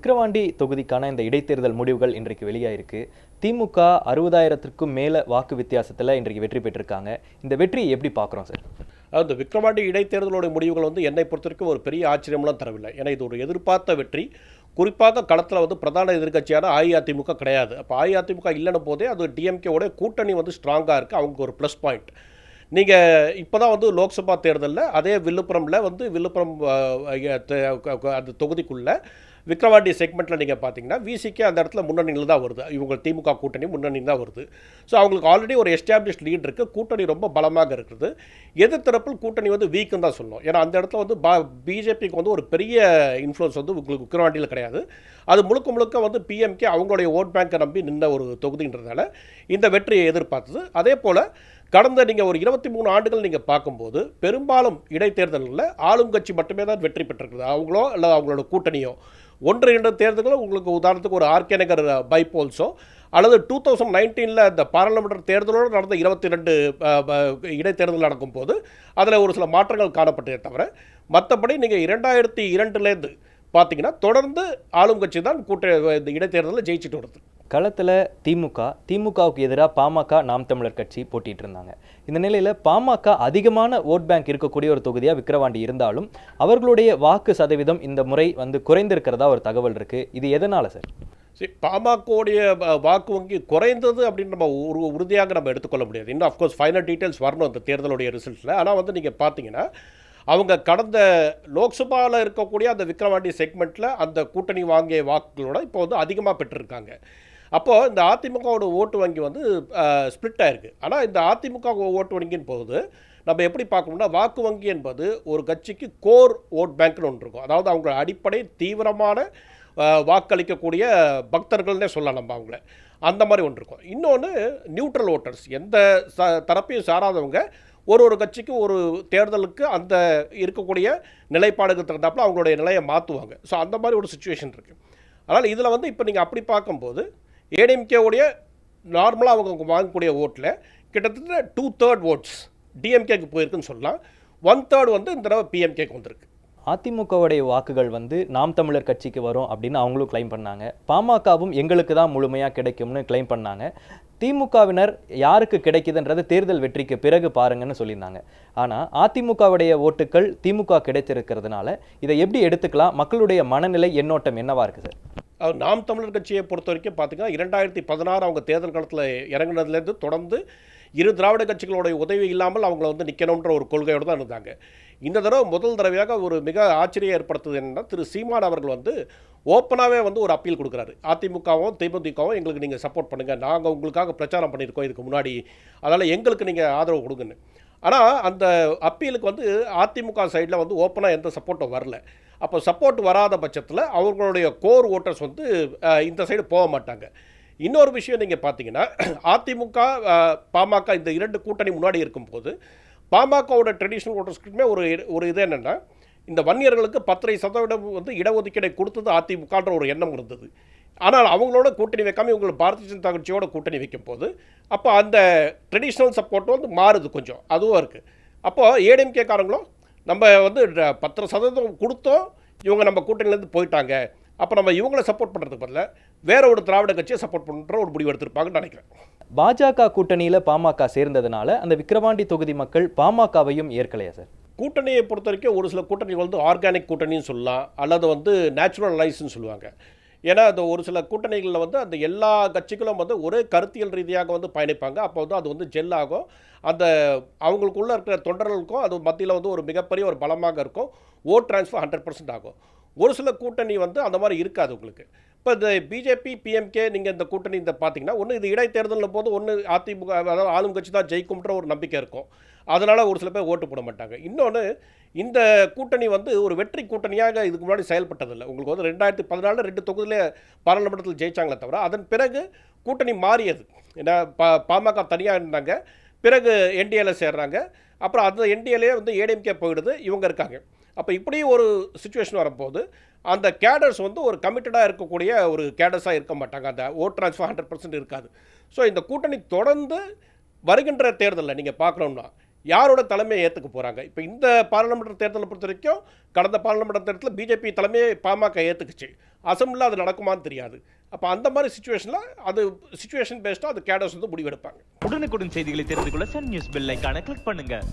விக்கிரவாண்டி தொகுதிக்கான இந்த இடைத்தேர்தல் முடிவுகள் இன்றைக்கு வெளியாயிருக்கு. திமுக அறுபதாயிரத்திற்கும் மேலே வாக்கு வித்தியாசத்தில் இன்றைக்கு வெற்றி பெற்றிருக்காங்க. இந்த வெற்றியை எப்படி பார்க்குறோம் சார்? அந்த விக்ரவாண்டி இடைத்தேர்தலுடைய முடிவுகள் வந்து என்னை பொறுத்த வரைக்கும் ஒரு பெரிய ஆச்சரியம்லாம் தரவில்லை. ஏன்னா இது ஒரு எதிர்பார்த்த வெற்றி. குறிப்பாக களத்தில் வந்து பிரதான எதிர்க்கட்சியான அஇஅதிமுக கிடையாது. அப்போ அஇஅதிமுக இல்லைன்னு போதே அது டிஎம்கேவோட கூட்டணி வந்து ஸ்ட்ராங்காக இருக்குது அவங்களுக்கு ஒரு ப்ளஸ் பாயிண்ட் நீங்கள் இப்போ தான் வந்து லோக்சபா தேர்தலில் அதே விழுப்புரமில் வந்து விழுப்புரம் அந்த தொகுதிக்குள்ளே விக்ரவாண்டி செக்மெண்ட்டில் நீங்கள் பார்த்தீங்கன்னா விசிக்கு அந்த இடத்துல முன்னணியில் தான் வருது. இவங்க திமுக கூட்டணி முன்னணி தான் வருது. ஸோ அவங்களுக்கு ஆல்ரெடி ஒரு எஸ்டாப்ளிஷ் லீட் இருக்குது கூட்டணி ரொம்ப பலமாக இருக்குது. எதிர்த்தரப்பில் கூட்டணி வந்து வீக்குன்னு தான் சொல்லணும். ஏன்னா அந்த இடத்துல வந்து பா பிஜேபிக்கு வந்து ஒரு பெரிய இன்ஃப்ளூன்ஸ் வந்து உங்களுக்கு விக்ரவாண்டியில் கிடையாது. அது முழுக்க முழுக்க வந்து பிஎம்கே அவங்களுடைய ஓட் பேங்கை நம்பி நின்ற ஒரு தொகுதின்றதால இந்த வெற்றியை எதிர்பார்த்தது. அதே போல் கடந்த நீங்கள் ஒரு இருபத்தி மூணு ஆண்டுகள் நீங்கள் பார்க்கும்போது பெரும்பாலும் இடைத்தேர்தலில் ஆளும் கட்சி மட்டுமே தான் வெற்றி பெற்றிருக்குது அவங்களோ இல்லை அவங்களோட கூட்டணியோ. ஒன்று இரண்டு தேர்தல்களும் உங்களுக்கு உதாரணத்துக்கு ஒரு ஆர்கே நகர் பைபோல்ஸோ அல்லது டூ தௌசண்ட் நைன்டீனில் இந்த பாராளுமன்ற தேர்தலோடு நடந்த இருபத்தி ரெண்டு இடைத்தேர்தல் நடக்கும் போது அதில் ஒரு சில மாற்றங்கள் காணப்பட்டதே தவிர மற்றபடி நீங்கள் இரண்டாயிரத்தி இரண்டுலேருந்து பார்த்தீங்கன்னா தொடர்ந்து ஆளும் கட்சி தான் கூட்ட இந்த இடைத்தேர்தலில் ஜெயிச்சுட்டு வருது. களத்தில் திமுக திமுகவுக்கு எதிராக பாமக நாம் தமிழர் கட்சி போட்டிட்டு இருந்தாங்க இந்த நிலையில் பாமக அதிகமான ஓட் பேங்க் இருக்கக்கூடிய ஒரு தொகுதியாக விக்கிரவாண்டி இருந்தாலும் அவர்களுடைய வாக்கு சதவீதம் இந்த முறை வந்து குறைந்திருக்கிறதா ஒரு தகவல் இருக்குது இது எதனால் சார்? சரி பாமகவுடைய வாக்கு வங்கி குறைந்தது அப்படின்னு நம்ம ஒரு உறுதியாக நம்ம எடுத்துக்கொள்ள முடியாது. இன்னும் அஃப்கோர்ஸ் ஃபைனல் டீட்டெயில்ஸ் வரணும் அந்த தேர்தலுடைய ரிசல்ட்டில் ஆனால் வந்து நீங்கள் பார்த்தீங்கன்னா அவங்க கடந்த லோக்சபாவில் இருக்கக்கூடிய அந்த விக்ரவாண்டி செக்மெண்ட்டில் அந்த கூட்டணி வாங்கிய வாக்குகளோட இப்போ வந்து அதிகமாக பெற்றிருக்காங்க. அப்போது இந்த அதிமுகவோட ஓட்டு வங்கி வந்து ஸ்பிளிட் ஆயிருக்கு. ஆனால் இந்த அதிமுக ஓட்டு வங்கியின் போது நம்ம எப்படி பார்க்கணும்னா வாக்கு வங்கி என்பது ஒரு கட்சிக்கு கோர் ஓட் பேங்க்னு ஒன்று இருக்கும். அதாவது அவங்க அடிப்படை தீவிரமான வாக்களிக்கக்கூடிய பக்தர்கள்னே சொல்லலாம் நம்ம அவங்கள. அந்த மாதிரி ஒன்று இருக்கும். இன்னொன்று நியூட்ரல் ஓட்டர்ஸ் எந்த ச தரப்பையும் சாராதவங்க ஒரு ஒரு கட்சிக்கு ஒரு தேர்தலுக்கு அந்த இருக்கக்கூடிய நிலைப்பாடுக்கு தகுந்தாப்பில் அவங்களுடைய நிலையை மாற்றுவாங்க ஸோ அந்த மாதிரி ஒரு சுச்சுவேஷன் இருக்குது அதனால் இதில் வந்து இப்போ நீங்கள் அப்படி பார்க்கும்போது ஏடிஎம்கேவுடைய நார்மலாக அவங்க வாங்கக்கூடிய ஓட்டில் கிட்டத்தட்ட டூ தேர்ட் ஓட்ஸ் டிஎம்கேக்கு போயிருக்குன்னு சொல்லலாம். ஒன் தேர்ட் வந்து இந்த தடவை பிஎம்கேக்கு வந்திருக்கு. அதிமுகவுடைய வாக்குகள் வந்து நாம் தமிழர் கட்சிக்கு வரும் அப்படின்னு அவங்களும் கிளைம் பண்ணாங்க. பாமகவும் எங்களுக்கு தான் முழுமையாக கிடைக்கும்னு கிளைம் பண்ணாங்க. திமுகவினர் யாருக்கு கிடைக்குதுன்றது தேர்தல் வெற்றிக்கு பிறகு பாருங்கன்னு சொல்லியிருந்தாங்க. ஆனால் அதிமுகவுடைய ஓட்டுக்கள் திமுக கிடைத்திருக்கிறதுனால இதை எப்படி எடுத்துக்கலாம்? மக்களுடைய மனநிலை எண்ணோட்டம் என்னவா இருக்குது சார்? நாம் தமிழர் கட்சியை பொறுத்த வரைக்கும் பார்த்தீங்கன்னா இரண்டாயிரத்தி பதினாறு அவங்க தேர்தல் காலத்தில் இறங்குனதுலேருந்து தொடர்ந்து இரு திராவிட கட்சிகளுடைய உதவி இல்லாமல் அவங்கள வந்து நிற்கணுன்ற ஒரு கொள்கையோடு தான் இருந்தாங்க. இந்த தடவை முதல் தடவையாக ஒரு மிக ஆச்சரியம் ஏற்படுத்துது என்னென்னா திரு சீமான் அவர்கள் வந்து ஓப்பனாகவே வந்து ஒரு அப்பீல் கொடுக்குறாரு. அதிமுகவும் தேமுதிகவும் எங்களுக்கு நீங்கள் சப்போர்ட் பண்ணுங்கள் நாங்கள் உங்களுக்காக பிரச்சாரம் பண்ணியிருக்கோம் இதுக்கு முன்னாடி. அதனால் எங்களுக்கு நீங்கள் ஆதரவு கொடுங்கன்னு. ஆனால் அந்த அப்பீலுக்கு வந்து அதிமுக சைடில் வந்து ஓப்பனாக எந்த சப்போர்ட்டும் வரல. அப்போ சப்போர்ட் வராத பட்சத்தில் அவர்களுடைய கோர் ஓட்டர்ஸ் வந்து இந்த சைடு போக மாட்டாங்க. இன்னொரு விஷயம் நீங்கள் பார்த்தீங்கன்னா அதிமுக பாமக இந்த இரண்டு கூட்டணி முன்னாடி இருக்கும்போது பாமகவோட ட்ரெடிஷ்னல் ஓட்டர்ஸ்க்குமே ஒரு ஒரு இது என்னென்னா இந்த வன்னியர்களுக்கு பத்தரை சதவீதம் வந்து இடஒதுக்கீடை கொடுத்தது அதிமுகன்ற ஒரு எண்ணம் இருந்தது. ஆனால் அவங்களோட கூட்டணி வைக்காமல் இவங்களை பாரதிய ஜனதா கட்சியோட கூட்டணி வைக்கும் போது அப்போ அந்த ட்ரெடிஷ்னல் சப்போர்ட் வந்து மாறுது கொஞ்சம். அதுவும் இருக்குது அப்போது ஏடிஎம்கே காரங்களும் நம்ம வந்து பத்தரை சதவீதம் கொடுத்தோம். இவங்க நம்ம கூட்டணியிலேருந்து போயிட்டாங்க. அப்போ நம்ம இவங்களை சப்போர்ட் பண்ணுறதுக்கு பதிலா வேற ஒரு திராவிட கட்சியை சப்போர்ட் பண்ணுற ஒரு முடிவு எடுத்திருப்பாங்கன்னு நினைக்கிறேன். பாஜக கூட்டணியில பாமக சேர்ந்ததுனால அந்த விக்கிரவாண்டி தொகுதி மக்கள் பாமகவையும் ஏற்கலையா சார்? கூட்டணியை பொறுத்த வரைக்கும் ஒரு சில கூட்டணிகள் வந்து ஆர்கானிக் கூட்டணின்னு சொல்லலாம். அல்லது வந்து நேச்சுரல் லைஸ்ன்னு சொல்லுவாங்க. ஏன்னா அந்த ஒரு சில கூட்டணிகளில் வந்து அந்த எல்லா கட்சிகளும் வந்து ஒரே கருத்தியல் ரீதியாக வந்து பயணிப்பாங்க. அப்போ வந்து அது வந்து ஜெல் ஆகும். அந்த அவங்களுக்குள்ளே இருக்கிற தொண்டர்களுக்கும் அது மத்தியில் வந்து ஒரு மிகப்பெரிய ஒரு பலமாக இருக்கும். ஓட் ட்ரான்ஸ்ஃபர் ஹண்ட்ரட் பர்சன்ட் ஆகும். ஒரு சில கூட்டணி வந்து அந்த மாதிரி இருக்காது உங்களுக்கு. இப்போ இந்த பிஜேபி பிஎம்கே நீங்கள் இந்த கூட்டணி இந்த பார்த்தீங்கன்னா ஒன்று இது இடைத்தேர்தலில் போது ஒன்று அதிமுக அதாவது ஆளும் கட்சி தான் ஜெயிக்கும்ன்ற ஒரு நம்பிக்கை இருக்கும். அதனால் ஒரு சில பேர் ஓட்டு போட மாட்டாங்க. இன்னொன்று இந்த கூட்டணி வந்து ஒரு வெற்றி கூட்டணியாக இதுக்கு முன்னாடி செயல்பட்டதில்லை. உங்களுக்கு வந்து ரெண்டாயிரத்தி பதினாலில் ரெண்டு தொகுதியிலே பாராளுமன்றத்தில் ஜெயிச்சாங்களே தவிர அதன் பிறகு கூட்டணி மாறியது. ஏன்னா பா பாமக தனியாக இருந்தாங்க. பிறகு என்டிஏல சேர்றாங்க. அப்புறம் அந்த என்டிஏலே வந்து ஏடிஎம்கே போயிடுது. இவங்க இருக்காங்க. அப்போ இப்படி ஒரு சுச்சுவேஷன் வரும்போது அந்த கேடர்ஸ் வந்து ஒரு கமிட்டடாக இருக்கக்கூடிய ஒரு கேடர்ஸாக இருக்க மாட்டாங்க. அந்த ஓட் ட்ரான்ஸ்ஃபர் ஹண்ட்ரட் பர்சன்ட் இருக்காது. ஸோ இந்த கூட்டணி தொடர்ந்து வருகின்ற தேர்தலில் நீங்கள் பார்க்கணும்னா யாரோட தலைமையை ஏற்றுக்க போகிறாங்க இப்போ இந்த பாராளுமன்ற தேர்தலை பொறுத்த வரைக்கும் கடந்த பாராளுமன்ற தேர்தலில் பிஜேபி தலைமையை பாமக ஏற்றுக்குச்சு அசம்பிளில் அது நடக்குமான்னு தெரியாது. அப்போ அந்த மாதிரி சுச்சுவேஷனில் அது சுச்சுவேஷன் பேஸ்டாக அது கேடர்ஸ் வந்து முடிவெடுப்பாங்க. உடனுக்குடன் செய்திகளை தெரிந்து கொள்ள சன் நியூஸ் பெல் ஐகானை கிளிக் பண்ணுங்கள்